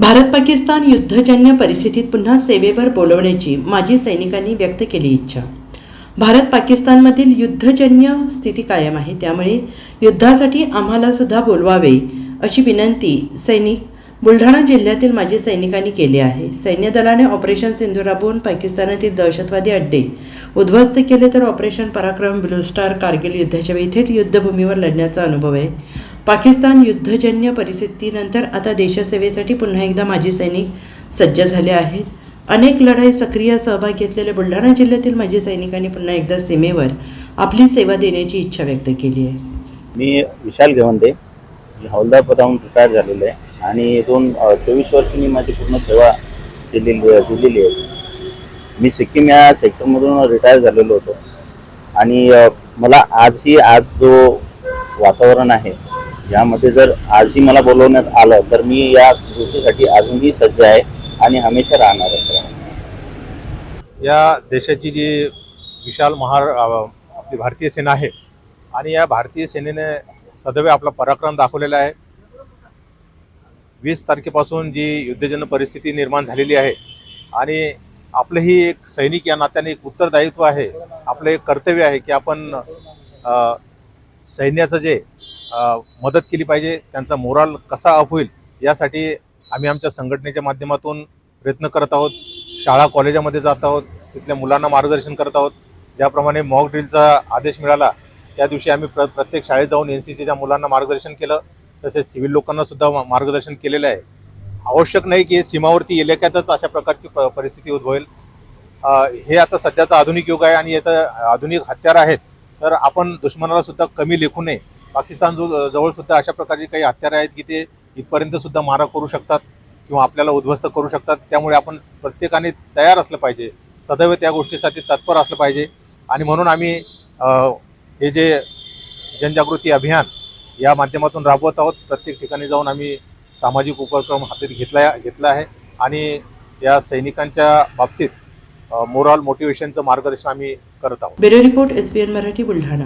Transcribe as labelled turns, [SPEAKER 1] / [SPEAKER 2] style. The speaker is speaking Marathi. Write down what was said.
[SPEAKER 1] भारत पाकिस्तान युद्धजन्य परिस्थितीत पुन्हा सेवेवर बोलवण्याची माजी सैनिकांनी व्यक्त केली इच्छा. भारत पाकिस्तानमधील युद्धजन्य स्थिती कायम आहे त्यामुळे युद्धासाठी आम्हाला सुद्धा बोलवावे अशी विनंती सैनिक बुलढाणा जिल्ह्यातील माजी सैनिकांनी केली आहे. सैन्य दलाने ऑपरेशन सिंधू राबवून पाकिस्तानातील दहशतवादी अड्डे उद्ध्वस्त केले तर ऑपरेशन पराक्रम ब्लू स्टार कारगिल युद्धाच्या वेळी थेट युद्धभूमीवर लढण्याचा अनुभव आहे. पाकिस्तान युद्धजन्य परिस्थितीनंतर आता देशसेवेसाठी पुन्हा एकदा माजी सैनिक सज्ज झाले आहेत. अनेक लढाई सक्रिय सहभाग घेतलेल्या बुलढाणा जिल्ह्यातील माजी सैनिकांनी पुन्हा एकदा सीमेवर आपली सेवा देण्याची इच्छा व्यक्त केली आहे.
[SPEAKER 2] मी विशाल घेवंदे मी हवालदार पदावरून रिटायर झालेलो आहे आणि दोन चोवीस वर्ष मी माझी पूर्ण सेवा दिलेली दिलेली आहे. मी सिक्कीम या सेक्टरमधून रिटायर झालेलो होतो आणि मला आजही आज जो वातावरण आहे यामध्ये जर आजही मला बोलवण्यात आलं तर मी या गोष्टीसाठी अजूनही सज्ज आहे आणि हमेशा राहणार आहे.
[SPEAKER 3] या देशाची जी विशाल महार आपली भारतीय सेना आहे आणि या भारतीय सेनेने सदैव आपला पराक्रम दाखवलेला आहे. वीस तारखेपासून जी युद्धजन्य परिस्थिती निर्माण झालेली आहे आणि आपलंही एक सैनिक या नात्याने एक उत्तरदायित्व आहे आपलं एक कर्तव्य आहे की आपण सैन्याचं जे मदत केली पाहिजे त्यांचा मोराल कसा अप होईल यासाठी आम्ही आमच्या संघटनेच्या माध्यमातून प्रयत्न करत आहोत. शाळा कॉलेजामध्ये जात आहोत तिथल्या मुलांना मार्गदर्शन करत आहोत. ज्याप्रमाणे मॉक ड्रिलचा आदेश मिळाला त्या दिवशी आम्ही प्र प्रत्येक शाळेत जाऊन एन सी सीच्या मुलांना मार्गदर्शन केलं. तसेच सिव्हिल लोकांना सुद्धा मार्गदर्शन केलेलं आहे. आवश्यक नाही की सीमावर्ती इलाक्यातच अशा प्रकारची प परिस्थिती उद्भवेल. हे आता सध्याचं आधुनिक युग आहे आणि याचं आधुनिक हत्यार आहेत. तर आपण दुश्मनाला सुद्धा कमी लेखू नये. पाकिस्तान जो जवळ सुद्धा अशा प्रकारची काही हत्यारं आहेत की ते इथपर्यंत सुद्धा मारा करू शकतात किंवा आपल्याला उद्ध्वस्त करू शकतात. त्यामुळे आपण प्रत्येकाने तयार असलं पाहिजे. सदैव त्या गोष्टीसाठी तत्पर असलं पाहिजे. आणि म्हणून आम्ही हे जे जनजागृती अभियान या माध्यमातून राबवत आहोत प्रत्येक ठिकाणी जाऊन आम्ही सामाजिक उपक्रम हातात घेतला घेतला आहे. आणि या सैनिकांच्या बाबतीत मोरल मोटिवेशनचं मार्गदर्शन आम्ही करत आहोत.
[SPEAKER 1] Bureau report S B N Marathi Buldhana.